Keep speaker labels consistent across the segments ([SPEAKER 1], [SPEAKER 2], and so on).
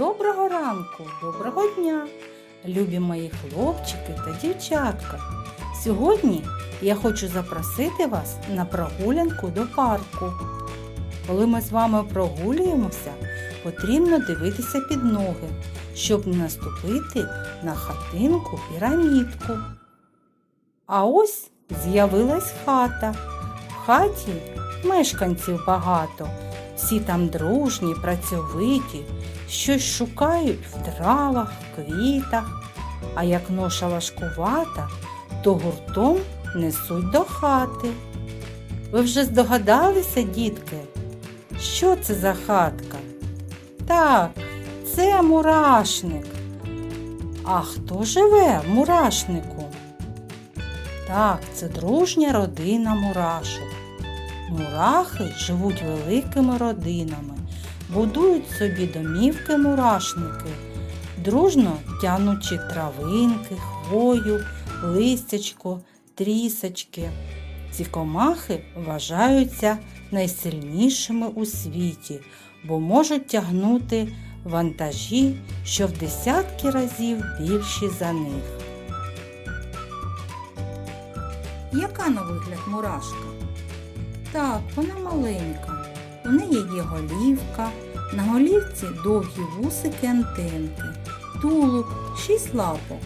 [SPEAKER 1] Доброго ранку, доброго дня, любі мої хлопчики та дівчатка. Сьогодні я хочу запросити вас на прогулянку до парку. Коли ми з вами прогулюємося, потрібно дивитися під ноги, щоб не наступити на хатинку пірамідку. А ось з'явилась хата. В хаті мешканців багато. Всі там дружні, працьовиті, щось шукають в травах, квітах, а як ноша важкувата, то гуртом несуть до хати. Ви вже здогадалися, дітки, що це за хатка? Так, це мурашник. А хто живе в мурашнику? Так, це дружня родина мурашок. Мурахи живуть великими родинами, будують собі домівки мурашники, дружно тянучи травинки, хвою, листячко, трісочки. Ці комахи вважаються найсильнішими у світі, бо можуть тягнути вантажі, що в десятки разів більші за них. Яка на вигляд мурашка? Так, вона маленька. У неї є голівка, на голівці довгі вусики антенки, тулуб, шість лапок.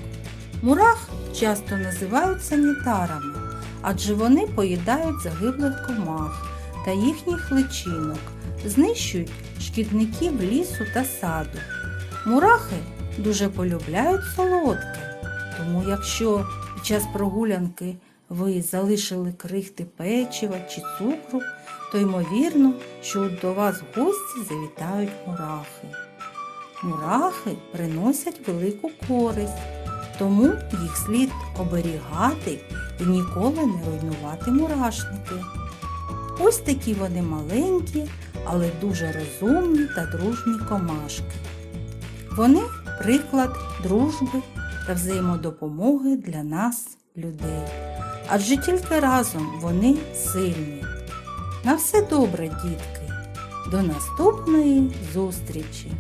[SPEAKER 1] Мурах часто називають санітарами, адже вони поїдають загиблих комах та їхніх личинок, знищують шкідників лісу та саду. Мурахи дуже полюбляють солодке, тому якщо під час прогулянки ви залишили крихти печива чи цукру, то ймовірно, що до вас гості завітають мурахи. Мурахи приносять велику користь, тому їх слід оберігати і ніколи не руйнувати мурашники. Ось такі вони маленькі, але дуже розумні та дружні комашки. Вони приклад дружби та взаємодопомоги для нас, людей. Адже тільки разом вони сильні. На все добре, дітки. До наступної зустрічі!